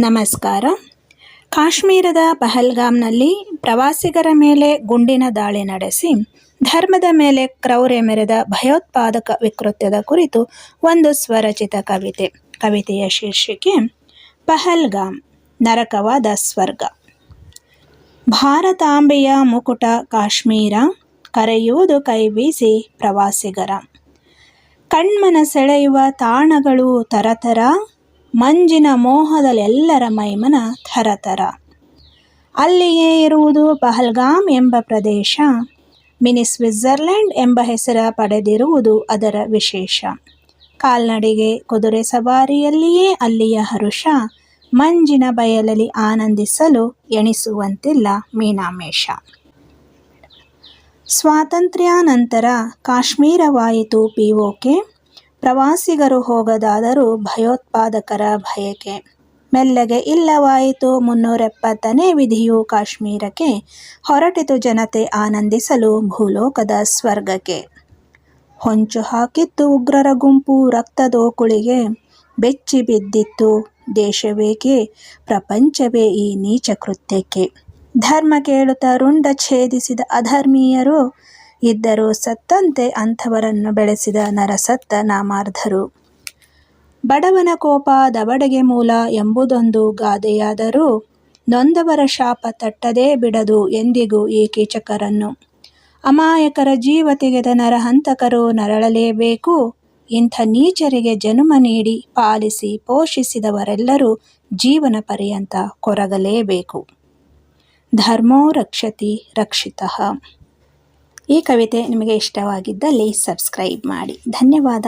ನಮಸ್ಕಾರ. ಕಾಶ್ಮೀರದ ಪಹಲ್ಗಾಮ್ನಲ್ಲಿ ಪ್ರವಾಸಿಗರ ಮೇಲೆ ಗುಂಡಿನ ದಾಳಿ ನಡೆಸಿ, ಧರ್ಮದ ಮೇಲೆ ಕ್ರೌರ್ಯ ಮೆರೆದ ಭಯೋತ್ಪಾದಕ ವಿಕೃತ್ಯದ ಕುರಿತು ಒಂದು ಸ್ವರಚಿತ ಕವಿತೆ, ಕವಿತೆಯ ಶೀರ್ಷಿಕೆ, ಪಹಲ್ಗಾಮ್, ನರಕವಾದ ಸ್ವರ್ಗ. ಭಾರತಾಂಬೆಯ ಮುಕುಟ ಕಾಶ್ಮೀರ, ಕರೆಯುವುದು ಕೈಬೀಸಿ ಪ್ರವಾಸಿಗರ. ಕಣ್ಮನ ಸೆಳೆಯುವ ತಾಣಗಳು ತರತರ ಮಂಜಿನ ಮೋಹದಲ್ಲೆಲ್ಲರ ಮೈಮನ ಥರಥರ. ಅಲ್ಲಿಯೇ ಇರುವುದು ಪಹಲ್ಗಾಮ್ ಎಂಬ ಪ್ರದೇಶ. ಮಿನಿ ಸ್ವಿಟ್ಜರ್ಲೆಂಡ್ ಎಂಬ ಹೆಸರ ಪಡೆದಿರುವುದು ಅದರ ವಿಶೇಷ. ಕಾಲ್ನಡಿಗೆ, ಕುದುರೆ ಸವಾರಿಯಲ್ಲಿಯೇ ಅಲ್ಲಿಯ ಹರುಷ, ಮಂಜಿನ ಬಯಲಲ್ಲಿ ಆನಂದಿಸಲು ಎಣಿಸುವಂತಿಲ್ಲ ಮೀನಾಮೇಷ. ಸ್ವಾತಂತ್ರ್ಯಾನಂತರ ಕಾಶ್ಮೀರವಾಯಿತು ಪಿಒಕೆ ಪ್ರವಾಸಿಗರು ಹೋಗದಾದರೂ ಭಯೋತ್ಪಾದಕರ ಭಯಕೆ ಮೆಲ್ಲಗೆ ಇಲ್ಲವಾಯಿತು ಮುನ್ನೂರೆಪ್ಪತ್ತನೇ ವಿಧಿಯು ಕಾಶ್ಮೀರಕ್ಕೆ, ಹೊರಟಿತು ಜನತೆ ಆನಂದಿಸಲು ಭೂಲೋಕದ ಸ್ವರ್ಗಕ್ಕೆ. ಹೊಂಚು ಹಾಕಿತ್ತು ಉಗ್ರರ ಗುಂಪು ರಕ್ತದೋಕುಳಿಗೆ ಬೆಚ್ಚಿ ಬಿದ್ದಿತ್ತು ದೇಶವೇಕೆ, ಪ್ರಪಂಚವೇ ಈ ನೀಚ ಕೃತ್ಯಕ್ಕೆ. ಧರ್ಮ ಕೇಳುತ್ತಾ ರುಂಡ ಛೇದಿಸಿದ ಅಧರ್ಮೀಯರು ಇದ್ದರು ಸತ್ತಂತೆ ಅಂಥವರನ್ನು ಬೆಳೆಸಿದ ನರಸತ್ತ ನಾಮಾರ್ಧರು. ಬಡವನ ಕೋಪ ದವಡೆಗೆ ಮೂಲ ಎಂಬುದೊಂದು ಗಾದೆಯಾದರೂ ನೊಂದವರ ಶಾಪ ತಟ್ಟದೇ ಬಿಡದು ಎಂದಿಗೂ ಈ ಕೀಚಕರನ್ನು ಅಮಾಯಕರ ಜೀವ ತೆಗೆದ ನರಹಂತಕರು ನರಳಲೇಬೇಕು. ಇಂಥ ನೀಚರಿಗೆ ಜನುಮ ನೀಡಿ ಪಾಲಿಸಿ ಪೋಷಿಸಿದವರೆಲ್ಲರೂ ಜೀವನ ಪರ್ಯಂತ ಕೊರಗಲೇಬೇಕು. ಧರ್ಮೋ ರಕ್ಷತಿ ರಕ್ಷಿತಃ. ಈ ಕವಿತೆ ನಿಮಗೆ ಇಷ್ಟವಾಗಿದ್ದಲ್ಲಿ ಸಬ್ಸ್ಕ್ರೈಬ್ ಮಾಡಿ. ಧನ್ಯವಾದ.